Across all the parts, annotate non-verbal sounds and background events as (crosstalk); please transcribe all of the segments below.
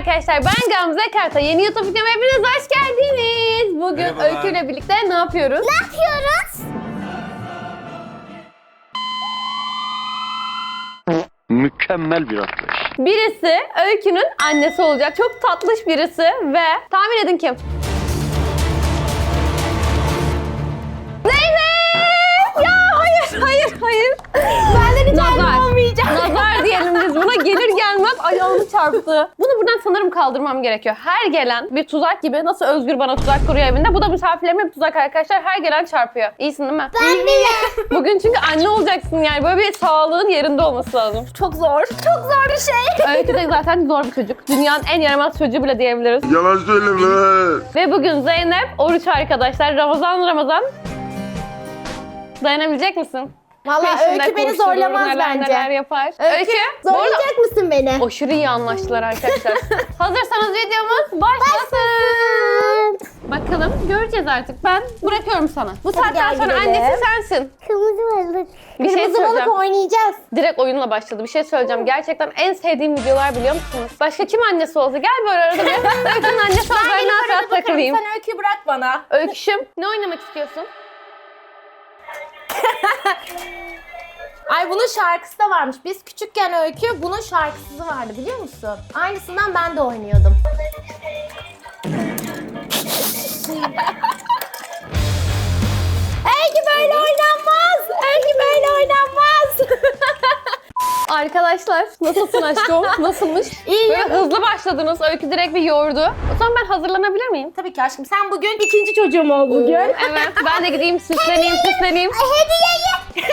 arkadaşlar ben Gamze Karta. Yeni YouTube videoma hepiniz hoş geldiniz. Bugün Merhabalar. Öykü ile birlikte ne yapıyoruz? Ne yapıyoruz? Mükemmel bir atlayış. Birisi Öykü'nün annesi olacak. Çok tatlış birisi ve tahmin edin kim? Zeynep! Ya hayır hayır hayır. Benden hiç diyelim biz buna gelir gelmez ayağımı çarptı. Bunu buradan sanırım kaldırmam gerekiyor. Her gelen bir tuzak gibi nasıl Özgür bana tuzak kuruyor evinde. Bu da misafirlerime bir tuzak arkadaşlar. Her gelen çarpıyor. İyisin değil mi? Ben bile. Bugün çünkü anne olacaksın yani. Böyle bir sağlığın yerinde olması lazım. Çok zor. Çok zor bir şey. Öykü de zaten zor bir çocuk. Dünyanın en yaramaz çocuğu bile diyebiliriz. Yalan söyleme. Ve bugün Zeynep oruç arkadaşlar. Ramazan Ramazan. Dayanabilecek misin? Valla Peşinde Öykü beni koşturur, zorlamaz neler bence. Neler yapar. Öykü, arada zorlayacak mısın beni? aşırı iyi anlaştılar arkadaşlar. (laughs) Hazırsanız videomuz başlasın. Bakalım göreceğiz artık. Ben bırakıyorum sana. Bu saatten gel sonra gidelim. annesi sensin. Kırmızı balık. Bir şey Kırmızı balık söyleyeceğim. oynayacağız. Direkt oyunla başladı. Bir şey söyleyeceğim. Gerçekten en sevdiğim videolar biliyor musunuz? Başka kim annesi olsa gel böyle arada bir. (laughs) Öykü'nün annesi ol. Ben ne rahat takılayım. Sen Öykü'yü bırak bana. Öyküşüm ne oynamak istiyorsun? (laughs) Ay bunun şarkısı da varmış. Biz küçükken Öykü bunun şarkısı vardı biliyor musun? Aynısından ben de oynuyordum. (laughs) Öykü böyle oynanmaz. Öykü böyle oynanmaz. Arkadaşlar nasılsın aşkım? (laughs) Nasılmış? İyi. Böyle hızlı başladınız. Öykü direkt bir yoğurdu. O zaman ben hazırlanabilir miyim? Tabii ki aşkım. Sen bugün ikinci çocuğum ol bugün. Evet ben de gideyim süsleneyim süsleneyim. Hediyeyi.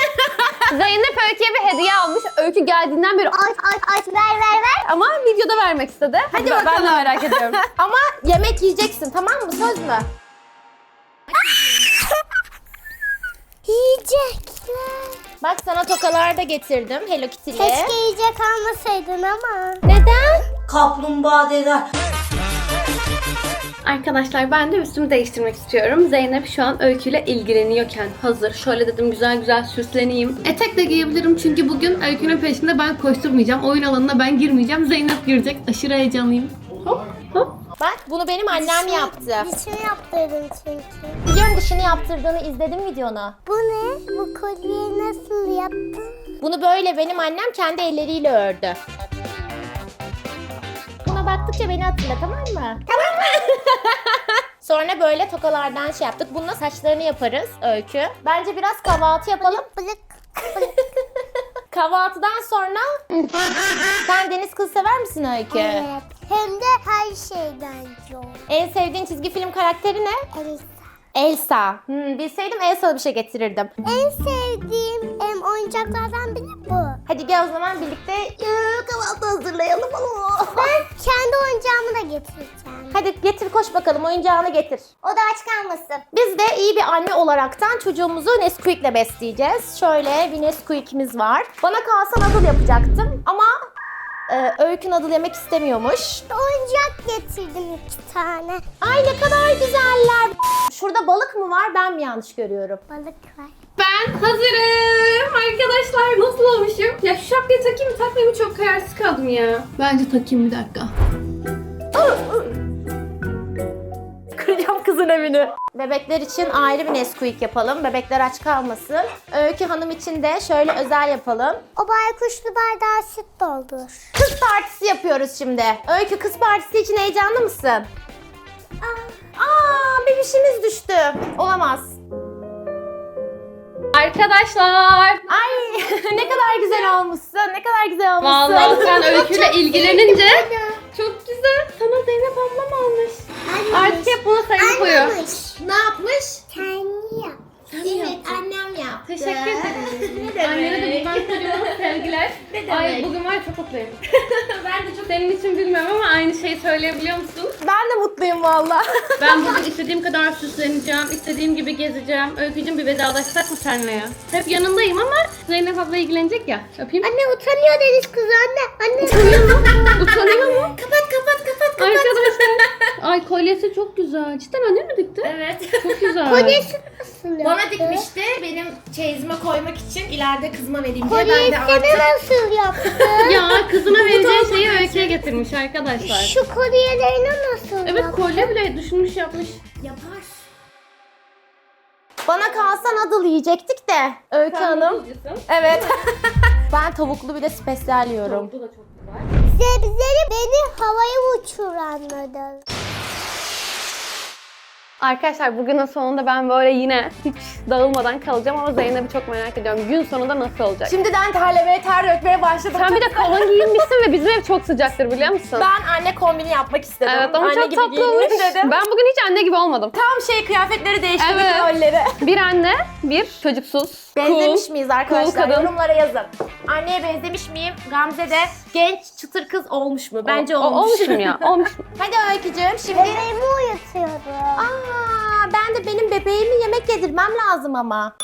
(laughs) Zeynep Öykü'ye bir hediye almış. Öykü geldiğinden beri Aç aç aç ver ver ver. ama videoda vermek istedi. Hadi Ben- Ben de bakalım. merak ediyorum. (laughs) Ama yemek yiyeceksin tamam mı? Söz mü? Yiyecekler. Bak sana tokalar da getirdim Hello Kitty'li. Keşke yiyecek almasaydın ama. Neden? Kaplumbağa deder. Arkadaşlar ben de üstümü değiştirmek istiyorum. Zeynep şu an öyküyle ilgileniyorken hazır. Şöyle dedim güzel güzel süsleneyim. Etek de giyebilirim çünkü bugün öykünün peşinde ben koşturmayacağım. Oyun alanına ben girmeyeceğim. Zeynep girecek. Aşırı heyecanlıyım. Hop. Bak bunu benim annem yaptı. Dişini yaptırdım çünkü. Biliyorum dışını yaptırdığını izledim videonu. Bu ne? Bu kolyeyi nasıl yaptın? Bunu böyle benim annem kendi elleriyle ördü. Buna baktıkça beni hatırla tamam mı? Tamam mı? (laughs) Sonra böyle tokalardan şey yaptık. Bununla saçlarını yaparız Öykü. Bence biraz kahvaltı yapalım. Bılık. (laughs) Kahvaltıdan sonra sen deniz kızı sever misin Öykü? Evet. Hem de her şeyden çok. En sevdiğin çizgi film karakteri ne? Elsa. Elsa. Hmm, bilseydim Elsa'lı bir şey getirirdim. En sevdiğim em, oyuncaklardan biri bu. Hadi gel o zaman birlikte kahvaltı hazırlayalım. (laughs) Ben kendi oyuncağımı da getireceğim. Hadi getir koş bakalım oyuncağını getir. O da aç kalmasın. Biz de iyi bir anne olaraktan çocuğumuzu Nesquik'le besleyeceğiz. Şöyle bir Nesquik'imiz var. Bana kalsa nadıl yapacaktım ama e, Öykü nadıl yemek istemiyormuş. Oyuncak getirdim iki tane. Ay ne kadar güzeller. Şurada balık mı var ben mi yanlış görüyorum? Balık var. Ben hazırım arkadaşlar. Nasıl olmuşum? Ya şu şapkayı takayım mı takmayayım mı çok kararsız kaldım ya. Bence takayım bir dakika. Kızın evini. Bebekler için ayrı bir Nesquik yapalım. Bebekler aç kalmasın. Öykü Hanım için de şöyle özel yapalım. O baykuşlu bardağı süt doldur. Kız partisi yapıyoruz şimdi. Öykü kız partisi için heyecanlı mısın? Aa, bebişimiz düştü. Olamaz. Arkadaşlar. Ay (laughs) ne kadar güzel olmuşsun. Ne kadar güzel olmuşsun. Vallahi sen öyküyle ilgilenince çok güzel. Sana Zeynep ablam almış. Artık hep buna sayı koyuyor. Ne yapmış? Kendi yap. Evet annem yaptı. Teşekkür ederim. (laughs) Ne demek? Annene de buradan kocaman sevgiler. Ne demek? Ay bugün var ya çok mutluyum. (laughs) ben de çok Senin için bilmiyorum ama aynı şeyi söyleyebiliyor musun? Ben de mutluyum valla. (laughs) Ben bugün istediğim kadar süsleneceğim, istediğim gibi gezeceğim. Öykücüm bir vedalaşsak mı seninle ya? Hep yanındayım ama Zeynep abla ilgilenecek ya. Öpeyim. Anne utanıyor deniz kızı anne. Anne. (laughs) Utanıyor mu? kapat kapat kapat kapat. Arkadaşlar. Ay kolyesi çok güzel. Cidden anne mi dikti? Evet. Çok güzel. Kolyesi nasıl? nasıl Bana yaptı? dikmişti benim çeyizime koymak için ileride kızıma vereyim diye ben de Kolyesini artık nasıl yaptı? (laughs) Ya kızına vereceği şeyi öyküye getirmiş arkadaşlar. Şu kolyelerini nasıl Evet yaptı? kolye bile düşünmüş yapmış. yapar. Bana kalsa nadıl yiyecektik de Öykü Hanım. Evet. (laughs) ben tavuklu bir de spesyal yiyorum. Bu da çok güzel. Sebzeli beni havaya uçuranladı. Arkadaşlar bugünün sonunda ben böyle yine hiç dağılmadan kalacağım ama Zeynep'i çok merak ediyorum. Gün sonunda nasıl olacak? Şimdiden terlemeye, ter dökmeye başladım. Sen bir de kalın giyinmişsin ve bizim ev çok sıcaktır biliyor musun? Ben anne kombini yapmak istedim. evet ama anne çok gibi tatlı olmuş. dedim. Ben bugün hiç anne gibi olmadım. Tam şey kıyafetleri değiştirdik Evet. rolleri. (laughs) Bir anne, bir çocuksuz, Benzemiş cool, miyiz arkadaşlar? kadın. Yorumlara yazın. Anneye benzemiş miyim? Gamze de genç çıtır kız olmuş mu? Bence O- olmuş. olmuşum ya, (laughs) olmuş. Hadi Öykücüğüm şimdi... Bebeğimi uyutuyorum. Aa, ben de benim bebeğimi yemek yedirmem lazım ama.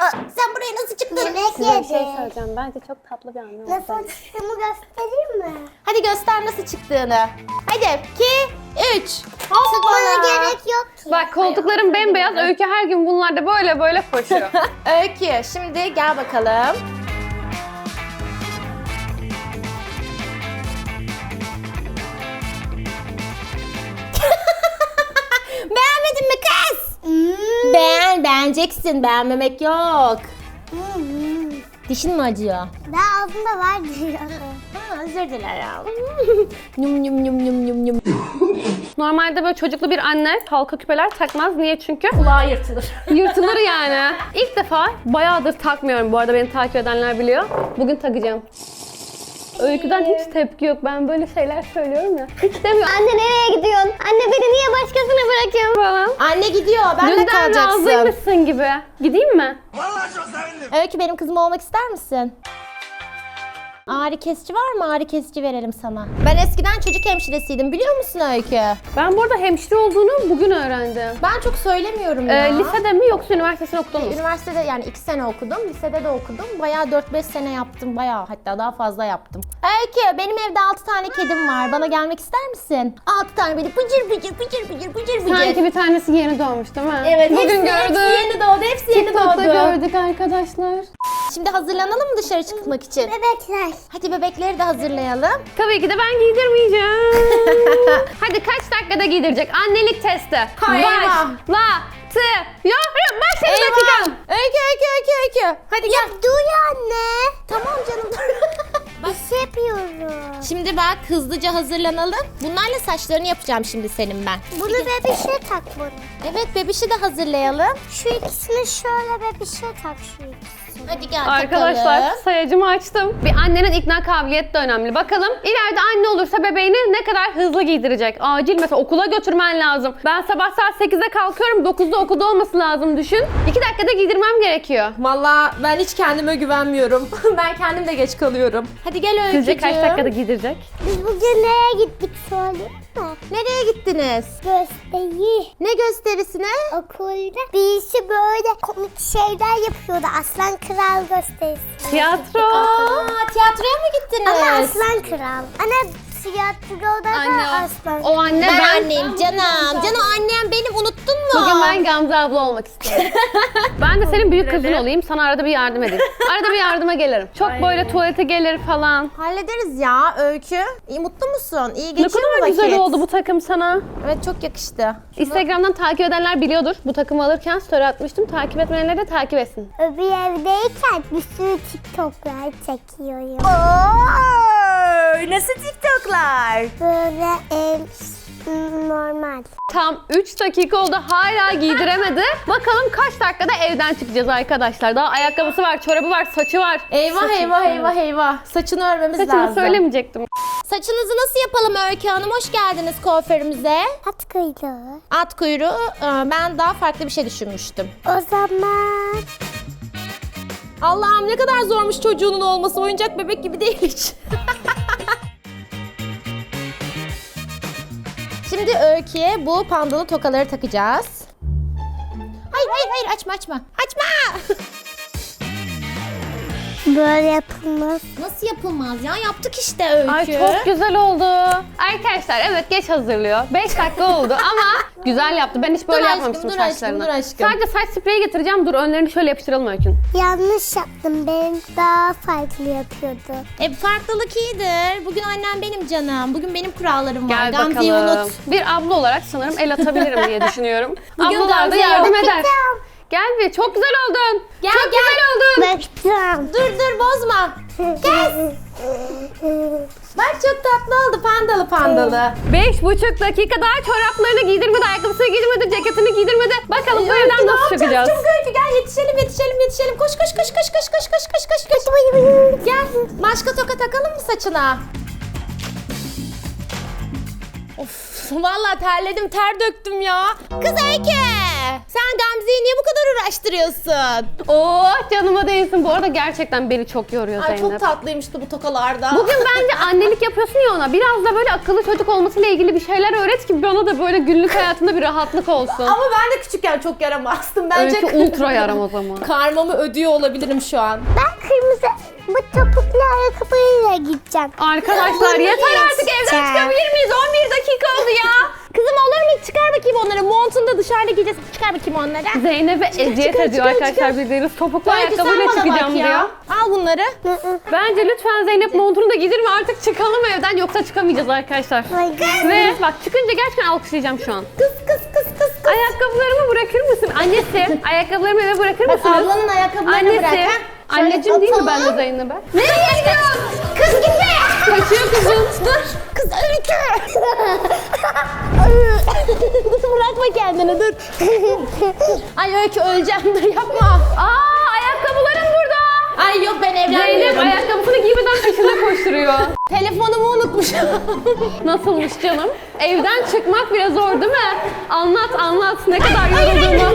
Aa, sen buraya nasıl çıktın? Yemek Size bir şey söyleyeceğim. Bence çok tatlı bir anne Nasıl oldu. çıktığımı göstereyim mi? Hadi göster nasıl çıktığını. Hadi 2, 3. Çıkmana gerek yok ki. Bak koltuklarım bembeyaz, Öykü her gün bunlarda böyle böyle koşuyor. (laughs) Öykü şimdi gel bakalım. Beğeneceksin. Beğenmemek yok. Dişin mi acıyor? Daha ağzımda var diyorum. Ha, özür dilerim. (laughs) Yum yum yum yum yum yum. Normalde böyle çocuklu bir anne halka küpeler takmaz. Niye? Çünkü Kulağı yırtılır. yırtılır yani. İlk defa bayağıdır takmıyorum. Bu arada beni takip edenler biliyor. Bugün takacağım. Öyküden hiç tepki yok. Ben böyle şeyler söylüyorum ya. Hiç demiyor. Anne nereye gidiyorsun? Anne beni niye başkasına bırakıyorsun? falan. Anne gidiyor. Ben de Dünden kalacaksın. razıymışsın gibi. Gideyim mi? Öykü benim kızım olmak ister misin? Ağrı kesici var mı? Ağrı kesici verelim sana. Ben eskiden çocuk hemşiresiydim biliyor musun Öykü? Ben burada hemşire olduğunu bugün öğrendim. Ben çok söylemiyorum ya. Ee, lisede mi yoksa üniversitesini okudun mu? Üniversitede yani 2 sene okudum, lisede de okudum. Bayağı 4-5 sene yaptım, bayağı hatta daha fazla yaptım. Öykü, benim evde 6 tane kedim var. Bana gelmek ister misin? 6 tane böyle bıcır bıcır bıcır bıcır bıcır bıcır. Sanki bir tanesi yeni doğmuş değil mi? Evet, Bugün hepsi, gördük. hepsi yeni doğdu, hepsi yeni TikTok'ta doğdu. gördük arkadaşlar. Şimdi hazırlanalım mı dışarı çıkmak için? Bebekler. Hadi bebekleri de hazırlayalım. Tabii ki de ben giydirmeyeceğim. (laughs) Hadi kaç dakikada giydirecek? Annelik testi. Hay eyvah. Başlatıyorum. Başladı dakikam. Öykü, öykü, öykü, öykü. Hadi gel. Dur anne. Tamam canım dur. (laughs) Bir şey yapıyorum. Şimdi bak hızlıca hazırlanalım. Bunlarla saçlarını yapacağım şimdi senin ben. Bunu bebişe tak bunu. Evet bebişi de hazırlayalım. Şu ikisini şöyle bebişe tak şu ikisini. Hadi gel Arkadaşlar takalım. sayacımı açtım. Bir annenin ikna kabiliyeti de önemli. Bakalım ileride anne olursa bebeğini ne kadar hızlı giydirecek. Acil mesela okula götürmen lazım. Ben sabah saat 8'de kalkıyorum. 9'da okulda olması lazım düşün. 2 dakikada giydirmem gerekiyor. Valla ben hiç kendime güvenmiyorum. (laughs) ben kendim de geç kalıyorum. Hadi gel Öykücüğüm. Sizce kaç dakikada giydirecek? Biz bugün nereye gittik söyleyeyim mi? Nereye gittiniz? Gösteri. Ne gösterisine? Okulda birisi böyle komik şeyler yapıyordu. Aslan Kral gösterisi. Tiyatro. Aa, tiyatroya mı gittiniz? Ama Aslan Kral. Ana tiyatroda da Anne o. aslan. O anne Ben, ben. annem canım. Canım annem benim unuttun mu? Bugün ben Gamze abla olmak istiyorum. (laughs) ben de senin büyük kızın olayım. Sana arada bir yardım edeyim. Arada bir yardıma gelirim. Çok böyle tuvalete gelir falan. Hallederiz ya Öykü. İyi, mutlu musun? İyi Ne geçiyor mu kadar vakit? güzel oldu bu takım sana. Evet çok yakıştı. Instagram'dan takip edenler biliyordur. Bu takımı alırken story atmıştım. Takip etmeyenler de takip etsin. Öbür evdeyken bir sürü TikTok'lar çekiyorum. Oo, nasıl TikTok'lar? Böyle ev normal. Tam 3 dakika oldu hala giydiremedi. (laughs) Bakalım kaç dakikada evden çıkacağız arkadaşlar. Daha ayakkabısı var, çorabı var, saçı var. Eyvah eyvah eyvah eyvah. Saçını örmemiz Saçını lazım. söylemeyecektim. Saçınızı nasıl yapalım Öykü Hanım? Hoş geldiniz kuaförümüze. At kuyruğu. At kuyruğu. e, Ben daha farklı bir şey düşünmüştüm. O zaman Allah'ım ne kadar zormuş çocuğunun olması. Oyuncak bebek gibi değil hiç. (laughs) Şimdi Öykü'ye bu pandalı tokaları takacağız. Hayır hayır hayır açma açma. Açma! (laughs) Böyle yapılmaz. Nasıl yapılmaz ya? Yaptık işte Öykü. Ay çok güzel oldu. Arkadaşlar evet geç hazırlıyor. 5 dakika oldu ama (laughs) güzel yaptı. Ben hiç böyle aşkım, yapmamıştım dur aşkım, saçlarını. dur aşkım. Sadece saç spreyi getireceğim. Dur önlerini şöyle yapıştıralım Öykün. Yanlış yaptım. Ben daha farklı yapıyordu. E farklılık iyidir. Bugün annem benim canım. Bugün benim kurallarım var. Gel Gamze'yi bakalım. unut. Bir abla olarak sanırım el atabilirim diye (laughs) düşünüyorum. Bugün Ablalar da Gamze yardım yardım eder. Gel bir çok güzel oldun. Gel, çok gel. güzel oldun. Baktım. Dur dur bozma. Gel. Bak çok tatlı oldu pandalı pandalı. Beş buçuk dakika daha çoraplarını giydirmedi, ayakkabısını giydirmedi, ceketini giydirmedi. Bakalım bu evden nasıl çıkacağız? Çabuk Öykü gel yetişelim yetişelim yetişelim. Koş koş koş koş koş koş koş koş koş koş. Gel. Başka toka takalım mı saçına? Of vallahi terledim ter döktüm ya. Kız Öykü. Sen Gamze'yi niye bu kadar uğraştırıyorsun? Oo canıma değsin. Bu arada gerçekten beni çok yoruyor Ay Zeynep. çok tatlıymıştı bu tokalarda. Bugün bence (laughs) annelik yapıyorsun ya ona. Biraz da böyle akıllı çocuk olmasıyla ilgili bir şeyler öğret ki bana da böyle günlük hayatında bir rahatlık olsun. Ama ben de küçükken çok yaramazdım. Bence Öykü ultra yaram o zaman. (laughs) Karmamı ödüyor olabilirim şu an. Ben kırmızı bu topuklu ayakkabıyla gideceğim. Arkadaşlar Bunu yeter artık evden çıkabilir miyiz? 11 dakika oldu ya. Kızım olur mu? Çıkar bakayım onları. Montunu da dışarıda giyeceğiz. Çıkar bakayım onları. Zeynep'e eziyet çıkar, ediyor çıkar, arkadaşlar çıkar. bildiğiniz topuklu Öykü sen ayakkabıyla bana bak çıkacağım ya. diyor. Al bunları. Bence lütfen Zeynep montunu da giydirme artık çıkalım evden yoksa çıkamayacağız arkadaşlar. Be. Ve bak çıkınca gerçekten alkışlayacağım şu an. Kız kız kız kız kız. Ayakkabılarımı bırakır mısın? Annesi (laughs) ayakkabılarımı eve bırakır Bak mısınız? ablanın ayakkabılarını Annesi. bırak. ha. Şöyle Anneciğim değil mi atalım. ben de Zeynep'e? Nereye gidiyorsun? Kız gitme. Kaçıyor kızım. Dur. Kız öykü. Bırakma kendini dur. Ay öykü öleceğim dur yapma. Aa ayakkabılarım burada. Ay yok ben Zeynep evlenmiyorum. ayakkabısını giymeden peşinde koşturuyor. Telefonumu unutmuşum. Nasılmış canım? Evden çıkmak bile zor değil mi? Anlat anlat ne kadar yorulduğumu.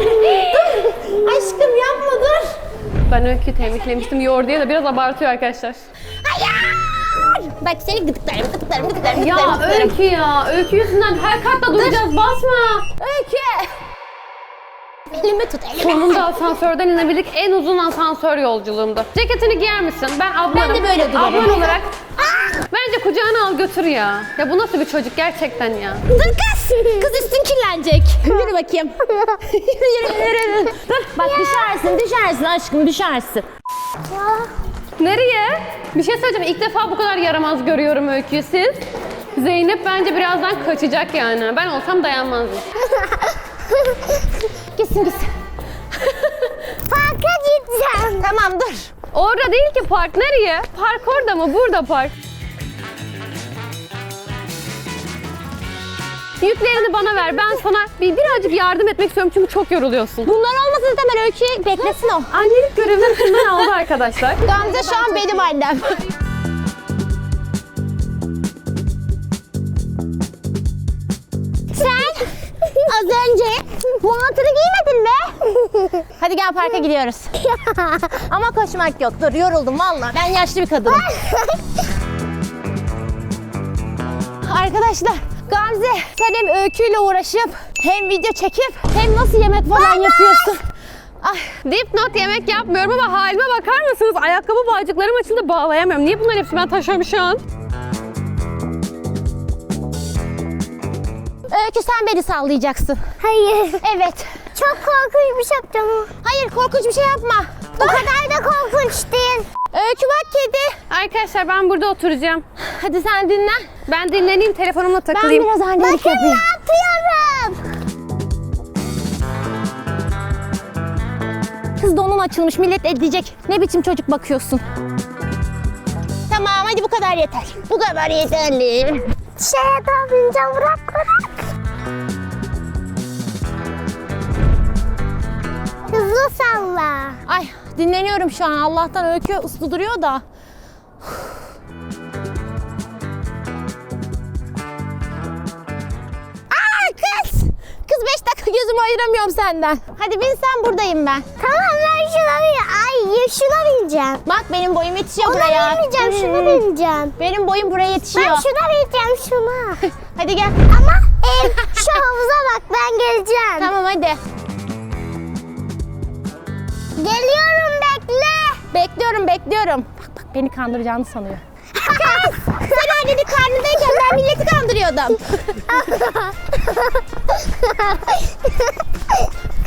Aşkım yapma dur. Ben öykü temizlemiştim yoğur diye de biraz abartıyor arkadaşlar. Hayır. Bak seni gıdıklarım gıdıklarım gıdıklarım Ya gıdıklarım. gıdıklarım. öykü ya. Öykü yüzünden her katta duracağız basma. Öykü. Elimi tut elimi. Sonunda asansörden inebildik. En uzun asansör yolculuğumdu. Ceketini giyer misin? Ben ablanım. Ben de böyle durarım. Ablan olarak. Bence kucağına al götür ya. Ya bu nasıl bir çocuk gerçekten ya. Dur kız. Kız üstün kirlenecek. (laughs) Yürü bakayım. yürü yürü yürü. Dur bak düşersin düşersin aşkım düşersin. Nereye? Bir şey söyleyeceğim. İlk defa bu kadar yaramaz görüyorum Öykü'yü siz. Zeynep bence birazdan kaçacak yani. Ben olsam dayanmazdım. (laughs) Gitsin gitsin. (laughs) Parka gideceğim. Tamam dur. Orada değil ki park. Nereye? Park orada mı? Burada park. Yüklerini bana ver. Ben sana bir birazcık yardım etmek istiyorum çünkü çok yoruluyorsun. Bunlar olmasa zaten öykü beklesin o. Annelik görevini üstünden aldı arkadaşlar. Gamze şu an benim annem. Sen az önce montunu giymedin mi? Hadi gel parka gidiyoruz. Ama koşmak yok. Dur yoruldum valla. Ben yaşlı bir kadınım. Arkadaşlar Gamze sen hem öyküyle uğraşıp hem video çekip hem nasıl yemek falan yapıyorsun. Ay, Dipnot yemek yapmıyorum ama halime bakar mısınız? Ayakkabı bağcıklarım açıldı bağlayamıyorum. Niye bunların hepsini ben taşıyorum şu an? öykü sen beni sallayacaksın. Hayır. Evet. Çok korkunç bir şey yapacağım. Hayır korkunç bir şey yapma. O kadar da korkunç değil. Öykü bak kedi. Arkadaşlar ben burada oturacağım. Hadi sen dinlen. Ben dinleneyim telefonumla Ben takılayım. biraz annelik Bakın yapayım. ne yapıyorum. Kız donun açılmış millet edecek. Ne biçim çocuk bakıyorsun. Tamam hadi bu kadar yeter. Bu kadar yeterli. Şeye bineceğim. Bırak bırak. Hızlı salla. Ay dinleniyorum şu an. Allah'tan öykü ıslı duruyor da. Aa kız! Kız beş dakika gözümü ayıramıyorum senden. Hadi bin sen buradayım ben. Tamam ben şuna bin. Ay ya şuna bineceğim. Bak benim boyum yetişiyor Ona buraya. binmeyeceğim. Şuna Hmm. bineceğim. Benim boyum buraya yetişiyor. Ben şuna bineceğim şuna. (laughs) Hadi gel. Ama em, şu havuza bak ben geleceğim. Tamam hadi. Geliyorum. Bekliyorum bekliyorum. Bak bak beni kandıracağını sanıyor. Kız! Sen annenin karnındayken ben milleti kandırıyordum.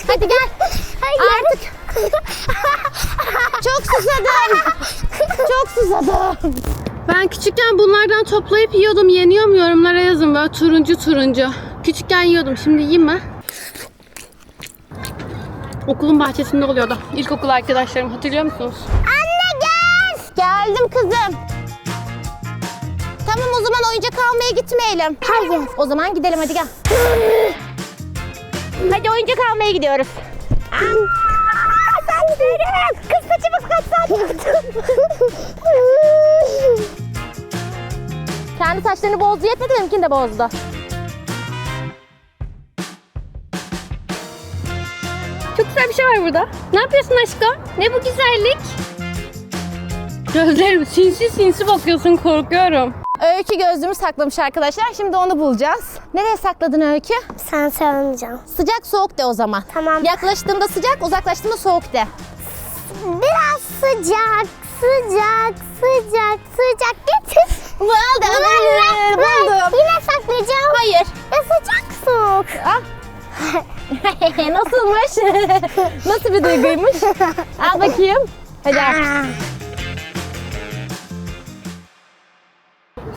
Hadi gel. Artık. Çok susadım. Çok susadım. Ben küçükken bunlardan toplayıp yiyordum. Yeniyor mu yorumlara yazın böyle turuncu turuncu. Küçükken yiyordum. Şimdi yiyeyim mi? Okulun bahçesinde oluyordu. İlkokul arkadaşlarım hatırlıyor musunuz? Geldim kızım. Tamam o zaman oyuncak almaya gitmeyelim. Hayır. O zaman gidelim hadi gel. (laughs) hadi oyuncak almaya gidiyoruz. Ben giderim. Kız saçımı kaç saat yaptın? (laughs) Kendi saçlarını bozdu yetmedi benimkini de bozdu. Çok güzel bir şey var burada. Ne yapıyorsun aşkım? Ne bu güzellik? Gözlerim sinsi sinsi bakıyorsun korkuyorum. Öykü gözlüğümü saklamış arkadaşlar. Şimdi onu bulacağız. Nereye sakladın Öykü? Sen söylemeyeceğim. Sıcak soğuk de o zaman. Tamam. Yaklaştığımda sıcak, uzaklaştığımda soğuk de. Biraz sıcak, sıcak, sıcak, sıcak getir. Buldum. Ver. Buldum. Yine saklayacağım. Hayır. Ya sıcak soğuk. Ah. (laughs) Nasılmış? (laughs) Nasıl bir duyguymuş? Al bakayım. Hadi al.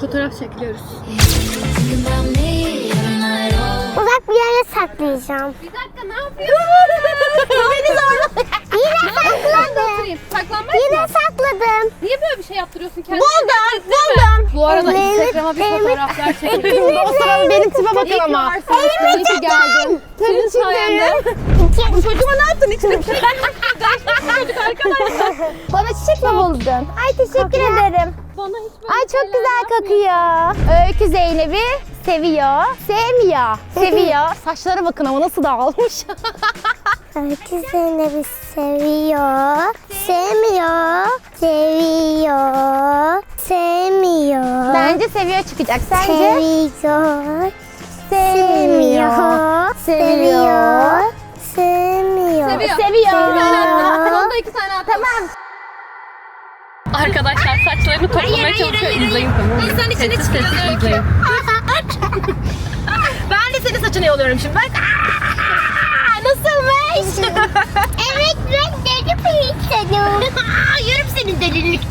Fotoğraf çekiliyoruz. Uzak bir yere saklayacağım. Bir dakika ne yapıyorsun? Beni zorla. Yine sakladım. Saklanmak Yine sakladım. Niye böyle bir şey yaptırıyorsun kendine? Buldum. Buldum. Bu arada Elimi- Instagram'a bir elimi- fotoğraflar çekiyorum. o sırada benim tipe bakın ama. Ki geldin. Senin sayende. Bu çocuğuma ne yaptın içine? Bana çiçek mi buldun? Ay teşekkür ederim. Bana hiç böyle Ay çok güzel kokuyor. Öykü Zeynep'i seviyor, sevmiyor. Seviyor. Saçlara bakın ama nasıl dağılmış. Öykü Zeynep'i seviyor, sevmiyor, seviyor, sevmiyor. Bence seviyor çıkacak. Sence? Seviyor, Sevmiyor. seviyor, sevmiyor. Seviyor. Seviyor. Sonunda iki tane at. Tamam. Arkadaşlar saçlarını toplamaya çalışıyor. İzleyin tamam mı? İnsan içine çıkıyor. izleyin. (laughs) Ben de senin saçını yoluyorum şimdi. Bak. Aa, Nasılmış? (laughs) Evet ben deli bir insanım. (laughs) Yürüm senin delilik.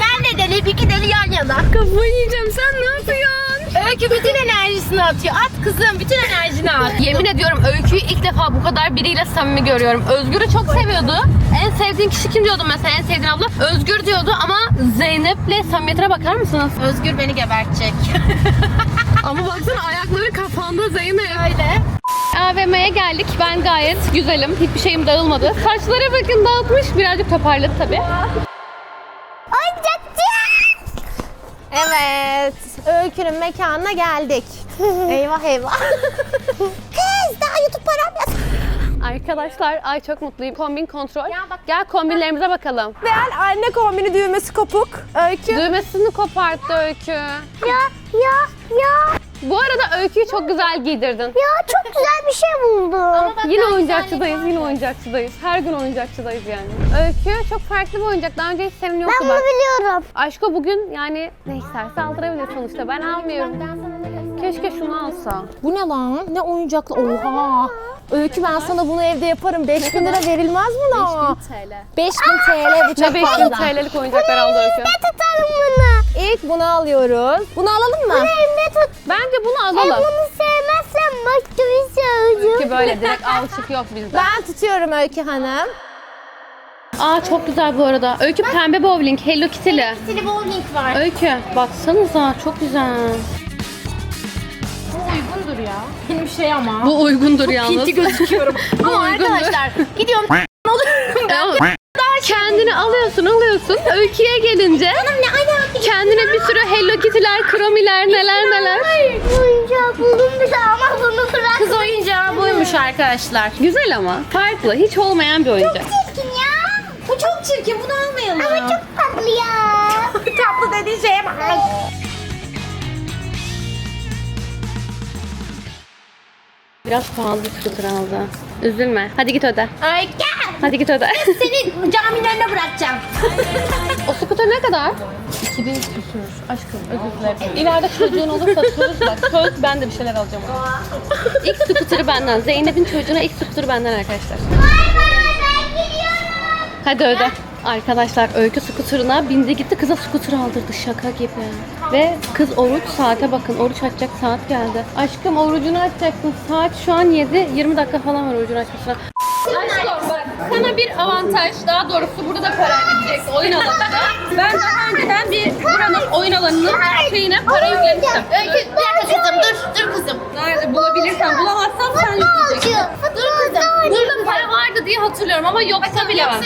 Ben de deli, iki deli yan yana. Kafayı yiyeceğim. Sen ne yapıyorsun? Öykü bütün enerjisini atıyor. At kızım, bütün enerjini at. Yemin ediyorum Öykü'yü ilk defa bu kadar biriyle samimi görüyorum. Özgür'ü çok seviyordu. En sevdiğin kişi kim diyordu mesela en sevdiğin abla? Özgür diyordu ama Zeynep'le samimiyetine bakar mısınız? Özgür beni gebertecek. (laughs) Ama baksana ayakları kafanda Zeynep. Öyle. AVM'ye geldik. Ben gayet güzelim. Hiçbir şeyim dağılmadı. Saçlara bakın dağıtmış. Birazcık toparladı tabii. Evet, Öykü'nün mekanına geldik. (laughs) eyvah eyvah. (laughs) Kız daha YouTube param yok. Arkadaşlar ay çok mutluyum. Kombin kontrol. Ya bak- Gel kombinlerimize bakalım. Ben anne kombini düğmesi kopuk. Öykü. Düğmesini koparttı Öykü. Ya ya ya Bu arada Öykü'yü çok güzel giydirdin. ya çok güzel bir şey buldum. Yine oyuncakçıdayız, yine oyuncakçıdayız. Her gün oyuncakçıdayız yani. Öykü çok farklı bir oyuncak. Daha önce hiç senin yoktu Ben bunu bak. biliyorum. Aşko bugün yani ne isterse aldırabilir sonuçta. Ben almıyorum. Keşke şunu alsa. Bu ne lan? Ne oyuncaklı? Oha. Öykü ben sana bunu evde yaparım. 5000 lira verilmez buna. 5000 TL. 5000 TL bu Ne çok 5000 fazla. TL'lik oyuncaklar aldı Öykü. Tutalım bunu. İlk bunu alıyoruz. Bunu alalım mı? Elimde tut. Bence bunu alalım. bunu sevmezsem mahkeme söyleyeceğim. Ki böyle direkt al çık yok bizde. Ben tutuyorum Öykü Hanım. Aa çok güzel bu arada. Öykü pembe bowling, Hello Kitty'li. Silly bowling var. Öykü baksanıza çok güzel. Bu uygundur ya. Benim şey ama. Bu uygundur yalnız. Pinti gözüküyorum. (laughs) ama uygundur. arkadaşlar gidiyorum (laughs) oluyorum ben. Ama kendini alıyorsun alıyorsun. Öyküye gelince Ne alaka? kendine bir sürü Hello Kitty'ler, Kromi'ler neler neler. Oyuncak buldum bir de ama bunu bırak. Kız oyuncağı buymuş arkadaşlar. Güzel ama farklı. Hiç olmayan bir oyuncak. Çirkin ya. Bu çok çirkin bunu almayalım. Ama çok tatlı ya. (laughs) tatlı dediğin şeye bak. Biraz pahalı bir scooter aldı. Üzülme. Hadi git öde. Öykü. Hadi git öde. Seni caminin önüne bırakacağım. o skuter ne kadar? 2000 küsür. Aşkım özür dilerim. İleride çocuğun olursa söz bak. Söz ben de bir şeyler alacağım. ilk skuterı benden. Zeynep'in çocuğuna ilk skuterı benden arkadaşlar. Hadi öde. Arkadaşlar Öykü skuterına bindi gitti kıza skuter aldırdı şaka gibi. Ve kız oruç saate bakın oruç açacak saat geldi. Aşkım orucunu açacaksın saat şu an 7 20 dakika falan var orucunu açmasına. Aşkım bak sana bir avantaj daha doğrusu burada da para gidecek oyun alanında. Ben daha önceden bir buranın oyun alanının şeyine para yüklemiştim. Öykü bir dakika kızım dur dur kızım. Nerede bulabilirsen bulamazsan sen yükleyeceksin. Dur kızım. Burada para vardı diye hatırlıyorum ama yoksa bile var.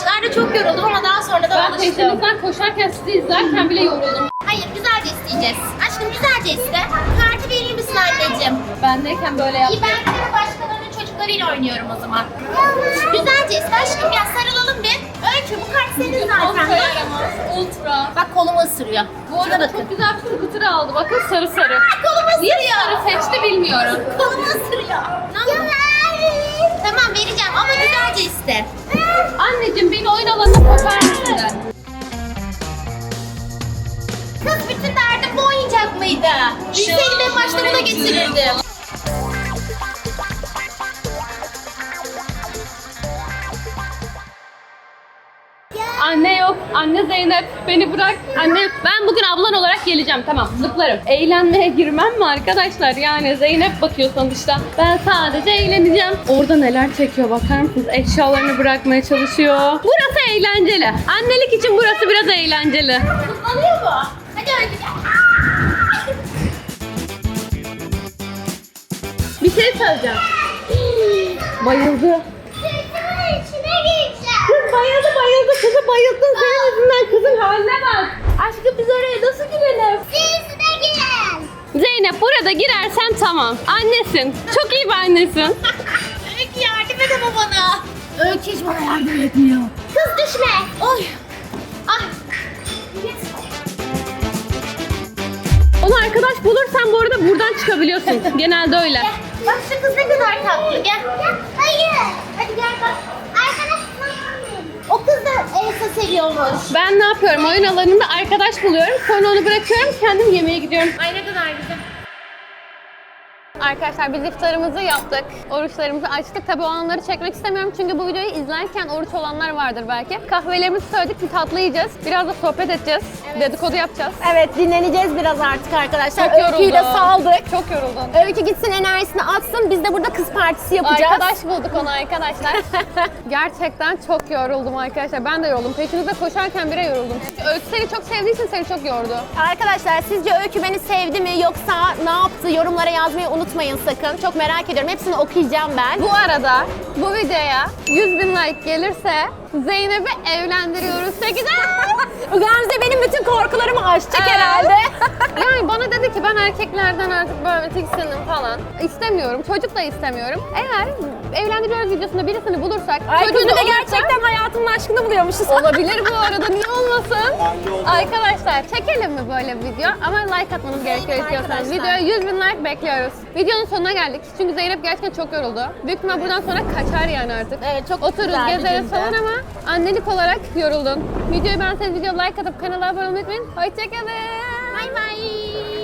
Başlarda çok yoruldum ama daha sonra da Ben alıştım. teyzenizden koşarken sizi izlerken bile yoruldum. Hayır güzelce isteyeceğiz. Aşkım güzelce iste. Kartı verir misin anneciğim? Bendeyken böyle İyi yaptım. ben de başkalarının çocuklarıyla oynuyorum o zaman. Güzelce iste aşkım ya sarılalım bir. Öykü bu kart senin Ultra zaten. yaramaz. Ultra. Bak kolumu ısırıyor. Bu arada bakın. çok güzel bir skuter aldı. Bakın sarı sarı. Kolumu Niye ısırıyor. sarı seçti bilmiyorum. Kolumu ısırıyor. Tamam vereceğim ama güzelce iste. Anneciğim beni oyun alanına sokar mısın? Kız bütün derdim bu oyuncak mıydı? Bilseydim en başta buna getirirdim. Yok. Anne Zeynep beni bırak. Anne ben bugün ablan olarak geleceğim. Tamam zıplarım. Eğlenmeye girmem mi arkadaşlar? Yani Zeynep bakıyor sonuçta. Ben sadece eğleneceğim. Orada neler çekiyor bakar mısınız? Eşyalarını bırakmaya çalışıyor. Burası eğlenceli. Annelik için burası biraz eğlenceli. Zıplanıyor mu? Hadi gel. Bir şey söyleyeceğim. Bayıldı. Bayıldı bayıldı. Kızı bayıldın senin yüzünden. Kızın haline bak. Aşkım biz oraya nasıl girelim? Siz de girin. Zeynep burada girersen tamam. Annesin. Çok iyi bir annesin. (laughs) Öykü yardım et ama bana. Öykü hiç bana yardım etmiyor. Kız düşme. Oy. Ah. Onu arkadaş bulursan bu arada buradan çıkabiliyorsun. Genelde öyle. Bak şu kız ne kadar tatlı. Gel. Hayır. Hadi gel bak. O kız da Elsa seviyormuş. Ben ne yapıyorum? Oyun alanında arkadaş buluyorum. Sonra onu bırakıyorum. Kendim yemeğe gidiyorum. Ay ne kadar güzel. Arkadaşlar biz iftarımızı yaptık. Oruçlarımızı açtık. Tabii o anları çekmek istemiyorum çünkü bu videoyu izlerken oruç olanlar vardır belki. Kahvelerimizi söyledik, bir tatlı yiyeceğiz. Biraz da sohbet edeceğiz. Dedikodu yapacağız. Evet dinleneceğiz biraz artık arkadaşlar. Çok yoruldum. Öyküyü de saldık. Çok yoruldum. Öykü gitsin enerjisini atsın. Biz de burada kız partisi yapacağız. Arkadaş bulduk onu arkadaşlar. (laughs) Gerçekten çok yoruldum arkadaşlar. Ben de yoruldum. Peşinizde koşarken bile yoruldum. Öykü seni çok sevdiği için seni çok yordu. Arkadaşlar sizce Öykü beni sevdi mi yoksa ne yaptı? Yorumlara yazmayı unutmayın sakın. Çok merak ediyorum. Hepsini okuyacağım ben. Bu arada bu videoya 100 bin like gelirse Zeynep'i evlendiriyoruz. Peki Bu (laughs) Gamze benim bütün korkularımı aşacak Evet. herhalde. (laughs) Yani bana dedi ki ben erkeklerden artık böyle tiksindim falan. İstemiyorum. Çocuk da istemiyorum. Eğer evlendiriyoruz videosunda birisini bulursak Ay kızı da olursa- gerçekten hayatımın aşkını buluyormuşuz. (laughs) Olabilir bu arada niye olmasın? Arkadaşlar çekelim mi böyle bir video? Ama like atmanız gerekiyor istiyorsanız. Videoya 100 bin like bekliyoruz. Videonun sonuna geldik. Çünkü Zeynep gerçekten çok yoruldu. Büyük ihtimal buradan sonra kaçar yani artık. Evet, çok Otururuz güzel bir gezeriz gündü. falan ama annelik olarak yoruldun. Videoyu beğenseniz video like atıp kanala abone olmayı unutmayın. Hoşçakalın. Bay bay.